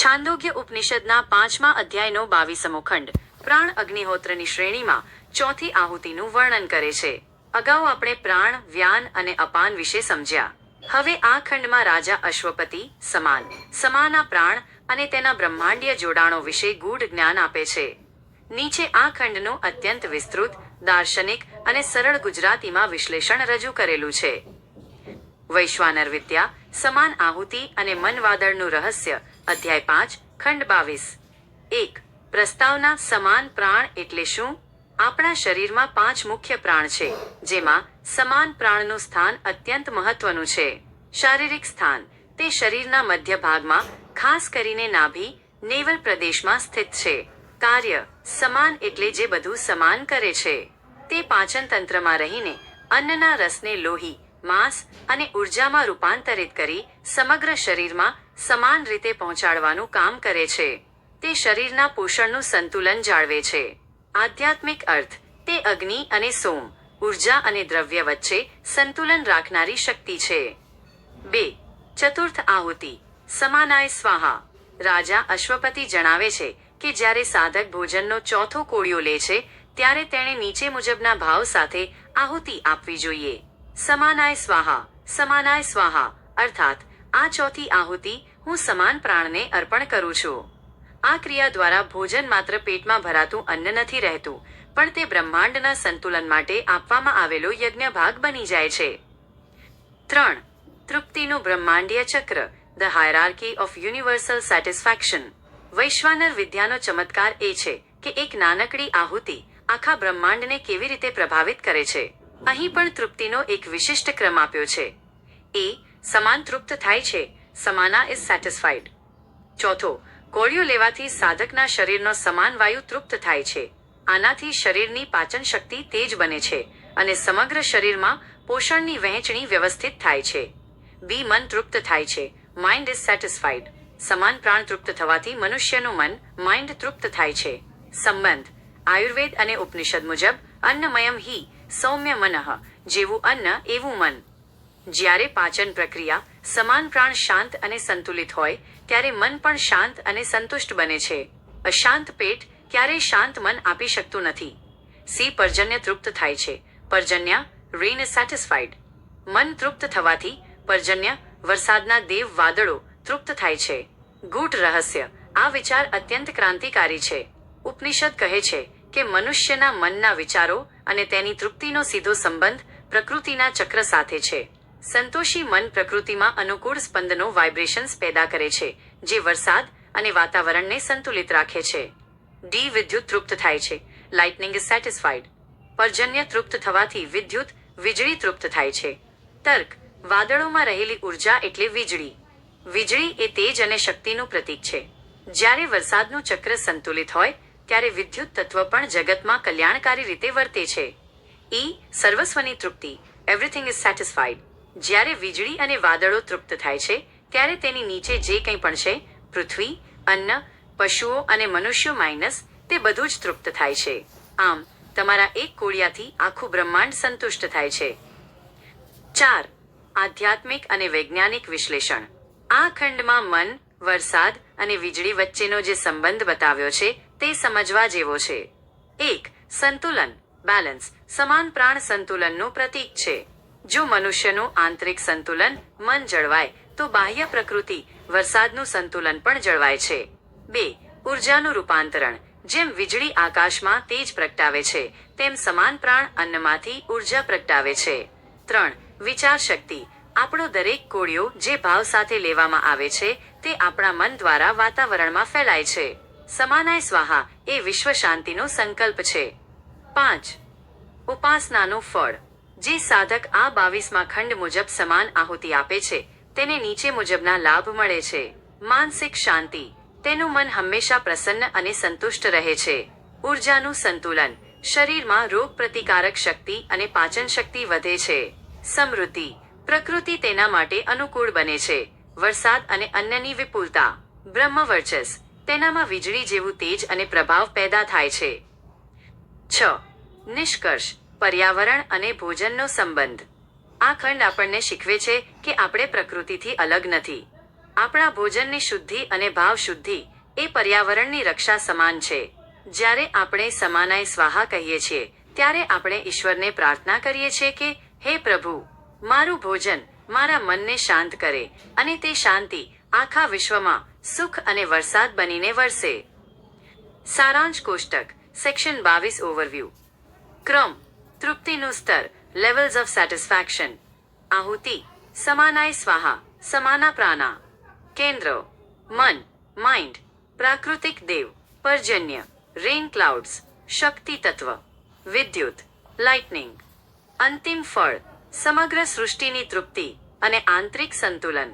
છાંદોગ્ય ઉપનિષદના પાંચમા અધ્યાયનો બાવીસમો ખંડ. પ્રાણ અગ્નિહોત્રની શ્રેણીમાં ચોથી આહુતિનું વર્ણન કરે છે. અગાઉ આપણે પ્રાણ, વ્યાન અને અપાન વિશે સમજ્યા. હવે આ ખંડમાં રાજા અશ્વપતિ સમાન. સમાના પ્રાણ અને તેના બ્રહ્માંડીય જોડાણો વિશે ગૂઢ જ્ઞાન આપે છે. નીચે આ ખંડનું અત્યંત વિસ્તૃત, દાર્શનિક અને સરળ ગુજરાતીમાં વિશ્લેષણ રજૂ કરેલું છે. વૈશ્વાનર વિદ્યા, સમાન આહુતિ અને મનવાદળનું રહસ્ય અધ્યાય પાંચ, ખંડ બાવીસ. એક, પ્રસ્તાવના સમાન પ્રાણ એટલે શું? આપણા શરીરમાં પાંચ મુખ્ય પ્રાણ છે, જેમાં સમાન પ્રાણનું સ્થાન અત્યંત મહત્વનું છે. શારીરિક સ્થાન, તે શરીરના મધ્ય ભાગમાં, ખાસ કરીને નાભી, નેવલ પ્રદેશમાં સ્થિત છે. કાર્ય, સમાન એટલે જે બધું સમાન કરે છે. તે પાચન તંત્રમાં રહીને અન્નના રસને લોહી, માંસ અને ઉર્જામાં રૂપાંતરિત કરી સમગ્ર શરીરમાં સમાન રીતે પહોંચાડવાનું કામ કરે છે. તે શરીરના પોષણનું સંતુલન જાળવે છે. આધ્યાત્મિક અર્થ, તે અગ્નિ અને સોમ, ઊર્જા અને દ્રવ્ય વચ્ચે સંતુલન રાખનારી શક્તિ છે. બે, ચતુર્થ આહુતિ, સમાનાય સ્વાહા. રાજા અશ્વપતિ જણાવે છે કે જ્યારે સાધક ભોજનનો ચોથો કોળિયો લે છે, ત્યારે તેણે નીચે મુજબના ભાવ સાથે આહુતિ આપવી જોઈએ. સમાનાય સ્વાહા સમાનાય સ્વાહા, અર્થાત આ ચોથી આહુતિ હું સમાન પ્રાણને અર્પણ કરું છું. આ ક્રિયા દ્વારા ભોજન માત્ર પેટમાં ભરાતું અન્ન નથી રહેતું, પણ તે બ્રહ્માંડના સંતુલન માટે આપવામાં આવેલો યજ્ઞ ભાગ બની જાય છે. ત્રણ, તૃપ્તિનું બ્રહ્માંડીય ચક્ર the hierarchy of universal satisfaction વૈશ્વાનર વિદ્યાનો ચમત્કાર એ છે કે એક નાનકડી આહુતિ આખા બ્રહ્માંડને કેવી રીતે પ્રભાવિત કરે છે. અહીં પણ તૃપ્તિનો એક વિશિષ્ટ ક્રમ આપ્યો છે. એ સમાન તૃપ્ત થાય છે, સમાના ઇઝ સેટિસ્ફાઈડ ચોથો કોળિયો લેવાથી સાધકના શરીરનો સમાન વાયુ તૃપ્ત થાય છે. આનાથી શરીરની પાચન શક્તિ તેજ બને છે અને સમગ્ર શરીરમાં પોષણની વહેંચણી વ્યવસ્થિત થાય છે. બી, મન તૃપ્ત થાય છે માઇન્ડ ઇઝ સેટિસ્ફાઈડ સમાન પ્રાણ તૃપ્ત થવાથી મનુષ્યનું મન માઇન્ડ તૃપ્ત થાય છે. સંબંધ, આયુર્વેદ અને ઉપનિષદ મુજબ અન્નમયમ હિ, સૌમ્ય મનઃ, જેવું અન્ન, એવું મન. જ્યારે પાચન પ્રક્રિયા સમાન પ્રાણ શાંત અને સંતુલિત હોય, ત્યારે મન પણ શાંત અને સંતુષ્ટ બને છે. અશાંત પેટ ક્યારેય શાંત મન આપી શકતું નથી. સી પર્જન્ય તૃપ્ત થાય છે. પર્જન્ય, રેન સેટિસ્ફાઈડ મન તૃપ્ત થવાથી પર્જન્ય, વરસાદના દેવ વાદળો તૃપ્ત થાય છે. ગૂઢ રહસ્ય. આ વિચાર અત્યંત ક્રાંતિકારી છે. ઉપનિષદ કહે છે કે મનુષ્યના મનના વિચારો અને તેની તૃપ્તિનો સીધો સંબંધ પ્રકૃતિના ચક્ર સાથે છે. સંતોષી મન પ્રકૃતિમાં અનુકૂળ સ્પંદનો વાઇબ્રેશન્સ પેદા કરે છે, જે વરસાદ અને વાતાવરણને સંતુલિત રાખે છે. ડી વિદ્યુત તૃપ્ત થાય છે લાઇટનિંગ ઇઝ સેટિસ્ફાઈડ પર્જન્ય તૃપ્ત થવાથી વિદ્યુત વીજળી તૃપ્ત થાય છે. તર્ક, વાદળોમાં રહેલી ઊર્જા એટલે વીજળી. વીજળી એ તેજ અને શક્તિનું પ્રતીક છે. જ્યારે વરસાદનું ચક્ર સંતુલિત હોય, ત્યારે વિદ્યુત તત્વ પણ જગતમાં કલ્યાણકારી રીતે વર્તે છે. ઈ સર્વસ્વની તૃપ્તિ. એવરીથિંગ ઇઝ સેટિસ્ફાઈડ જ્યારે વીજળી અને વાદળો તૃપ્ત થાય છે, ત્યારે તેની નીચે જે કંઈ પણ છે, પૃથ્વી, અન્ન, પશુઓ અને મનુષ્યો માઇનસ, તે બધું જ તૃપ્ત થાય છે. આમ, તમારા એક કોળિયાથી આખું બ્રહ્માંડ સંતુષ્ટ થાય છે. ચાર, આધ્યાત્મિક અને વૈજ્ઞાનિક વિશ્લેષણ. આ ખંડમાં મન, વરસાદ અને વીજળી વચ્ચેનો જે સંબંધ બતાવ્યો છે, તે સમજવા જેવો છે. એક, સંતુલન. બેલેન્સ સમાન પ્રાણ સંતુલનનું પ્રતીક છે. જો મનુષ્યનું આંતરિક સંતુલન મન જળવાય, તો બાહ્ય પ્રકૃતિ વરસાદનું સંતુલન પણ જળવાય છે. બે, ઉર્જાનું રૂપાંતરણ. જેમ વીજળી આકાશમાં તેજ પ્રગટાવે છે, તેમ સમાન પ્રાણ અન્નમાંથી ઊર્જા પ્રગટાવે છે. ત્રણ વિચાર શક્તિ આપણો દરેક કોળિયો જે ભાવ સાથે લેવામાં આવે છે, તે આપણા મન દ્વારા વાતાવરણમાં ફેલાય છે. સમાનાય સ્વાહા એ વિશ્વ શાંતિનો સંકલ્પ છે. પાંચ, ઉપાસનાનું ફળ. જે સાધક આ બાવીસમાં ખંડ મુજબ સમાન આહુતિ આપે છે, તેને નીચે મુજબના લાભ મળે છે. માનસિક શાંતિ. તેનું મન હંમેશા પ્રસન્ન અને સંતુષ્ટ રહે છે. ઉર્જાનું સંતુલન. શરીરમાં રોગ પ્રતિકારક શક્તિ અને પાચન શક્તિ વધે છે. સમૃદ્ધિ. પ્રકૃતિ તેના માટે અનુકૂળ બને છે. વરસાદ અને અન્નની વિપુલતા. બ્રહ્મ વર્ચસ તેનામાં વીજળી જેવું તેજ અને પ્રભાવ પેદા થાય છે. છ. નિષ્કર્ષ. પર્યાવરણ અને ભોજનનો સંબંધ. આ ખંડ આપણને શીખવે છે કે આપણે પ્રકૃતિથી અલગ નથી. આપણા ભોજનની શુદ્ધિ અને ભાવ શુદ્ધિ એ પર્યાવરણની રક્ષા સમાન છે. જ્યારે આપણે સમાનાય સ્વાહા કહીએ છીએ, ત્યારે આપણે ઈશ્વરને પ્રાર્થના કરીએ છીએ કે, હે પ્રભુ, મારું ભોજન મારા મનને શાંત કરે અને તે શાંતિ આખા વિશ્વમાં સુખ અને વરસાદ બનીને વરસે. સારાંશ કોષ્ટક, સેક્શન બાવીસ ઓવરવ્યૂ. ક્રમ તૃપ્તિનું સ્તર લેવલ્સ ઓફ સેટિસ્ફેક્શન આહુતિ સમાનાય સ્વાહા સમાના પ્રાણા કેન્દ્ર મન માઇન્ડ પ્રાકૃતિક દેવ પર્જન્ય રેઇન ક્લાઉડ્સ શક્તિ તત્વ વિદ્યુત લાઇટનિંગ અંતિમ ફળ સમગ્ર સૃષ્ટિની તૃપ્તિ અને આંતરિક સંતુલન